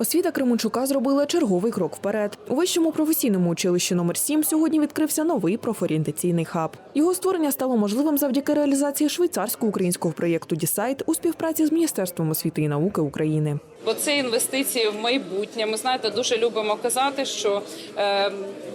Освіта Кременчука зробила черговий крок вперед. У вищому професійному училищі номер 7 сьогодні відкрився новий профорієнтаційний хаб. Його створення стало можливим завдяки реалізації швейцарсько-українського проєкту Дісайт у співпраці з Міністерством освіти і науки України. Бо це інвестиції в майбутнє. Ми знаєте, дуже любимо казати, що е,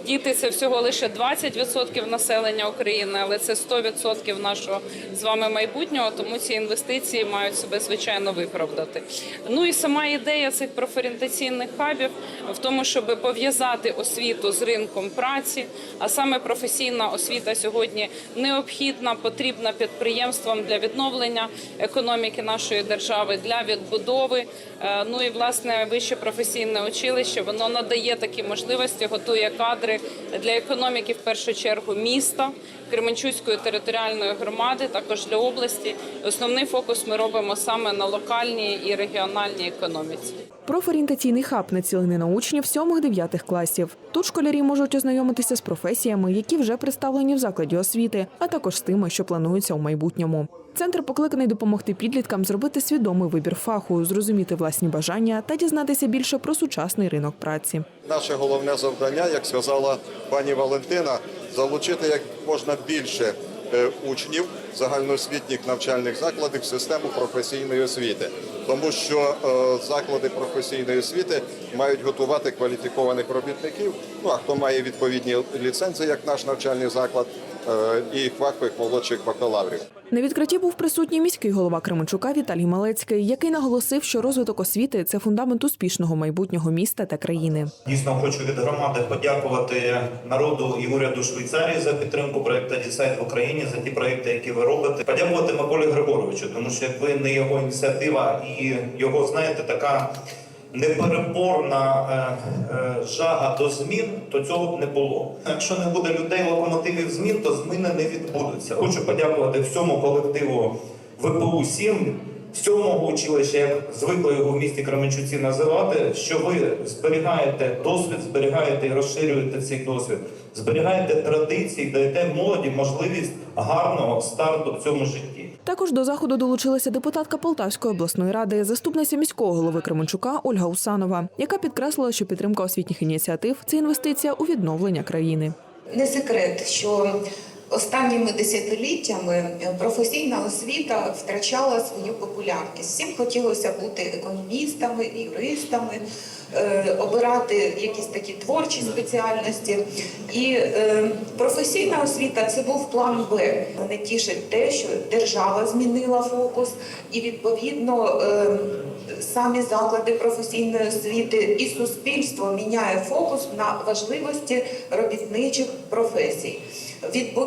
діти це всього лише 20% населення України, але це 100% нашого з вами майбутнього. Тому ці інвестиції мають себе звичайно виправдати. Ну і сама ідея цих профорієнтаційних хабів в тому, щоб пов'язати освіту з ринком праці, а саме професійна освіта сьогодні необхідна, потрібна підприємствам для відновлення економіки нашої держави, для відбудови. Ну і власне вище професійне училище воно надає такі можливості, готує кадри для економіки в першу чергу міста. Кременчуцької територіальної громади, також для області. Основний фокус ми робимо саме на локальній і регіональній економіці. Профорієнтаційний хаб націлений на учнів 7-9 класів. Тут школярі можуть ознайомитися з професіями, які вже представлені в закладі освіти, а також з тими, що плануються у майбутньому. Центр покликаний допомогти підліткам зробити свідомий вибір фаху, зрозуміти власні бажання та дізнатися більше про сучасний ринок праці. Наше головне завдання, як сказала пані Валентина, залучити як можна більше е, учнів загальноосвітніх навчальних закладів в систему професійної освіти, тому що е, заклади професійної освіти мають готувати кваліфікованих робітників. Ну а хто має відповідні ліцензії, як наш навчальний заклад, е, і фахових молодших бакалаврів. На відкритті був присутній міський голова Кременчука Віталій Малецький, який наголосив, що розвиток освіти це фундамент успішного майбутнього міста та країни. Дійсно, хочу від громади подякувати народу і уряду Швейцарії за підтримку проекту Дісайт в Україні за ті проекти, які ви робите. Подякувати Миколі Григоровичу, тому що якби не його ініціатива і його, знаєте, така непереборна е, е, жага до змін, то цього б не було. Якщо не буде людей локомотивів змін, то зміни не відбудуться. Хочу подякувати всьому колективу ВПУ 7 сьомого училища, як звикли його в місті Кременчуці називати, що ви зберігаєте досвід, зберігаєте і розширюєте цей досвід, зберігаєте традиції, даєте молоді можливість гарного старту в цьому житті. Також до заходу долучилася депутатка Полтавської обласної ради, заступниця міського голови Кременчука Ольга Усанова, яка підкреслила, що підтримка освітніх ініціатив це інвестиція у відновлення країни. Не секрет, що останніми десятиліттями професійна освіта втрачала свою популярність. Всім хотілося бути економістами, юристами, е, обирати якісь такі творчі спеціальності. І е, професійна освіта це був план Б. Мене тішить те, що держава змінила фокус, і відповідно е, самі заклади професійної освіти і суспільство міняє фокус на важливості робітничих професій.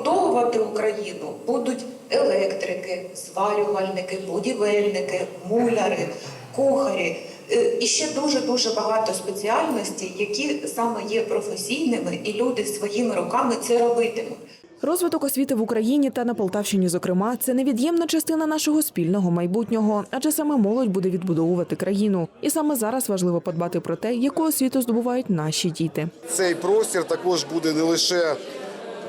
Відбудовувати Україну будуть електрики, зварювальники, будівельники, муляри, кухарі. Е, І ще дуже дуже багато спеціальностей, які саме є професійними, і люди своїми руками це робитимуть. Розвиток освіти в Україні та на Полтавщині, зокрема, це невід'ємна частина нашого спільного майбутнього, адже саме молодь буде відбудовувати країну. І саме зараз важливо подбати про те, яку освіту здобувають наші діти. Цей простір також буде не лише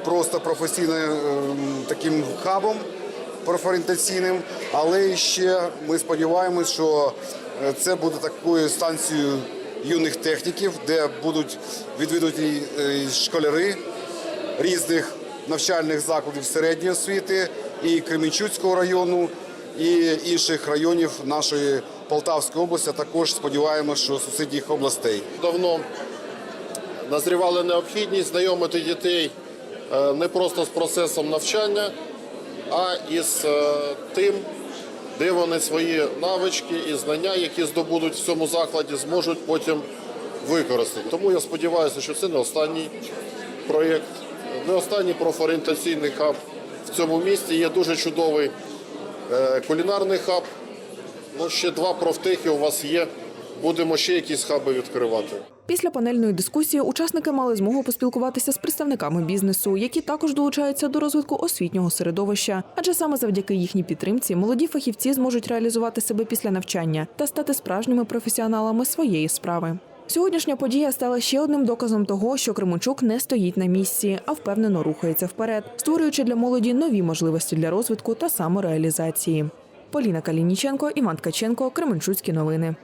просто професійним ем, таким хабом профорієнтаційним, але ще ми сподіваємось, що е, це буде такою станцією юних техніків, де будуть відвідувані е, школяри різних навчальних закладів середньої освіти і Кременчуцького району, і інших районів нашої Полтавської області. а Також сподіваємося, що сусідніх областей. давно назрівала необхідність знайомити дітей е, не просто з процесом навчання, а і з е, тим, де вони свої навички і знання, які здобудуть в цьому закладі, зможуть потім використати. Тому я сподіваюся, що це не останній проєкт, не останній профорієнтаційний хаб в цьому місті. Є дуже чудовий е, кулінарний хаб. Ну, ще два профтехи у вас є. Будемо ще якісь хаби відкривати. Після панельної дискусії учасники мали змогу поспілкуватися з представниками бізнесу, які також долучаються до розвитку освітнього середовища. Адже саме завдяки їхній підтримці молоді фахівці зможуть реалізувати себе після навчання та стати справжніми професіоналами своєї справи. Сьогоднішня подія стала ще одним доказом того, що Кременчук не стоїть на місці, а впевнено рухається вперед, створюючи для молоді нові можливості для розвитку та самореалізації. Поліна Калініченко, Іван Ткаченко, Кременчуцькі новини.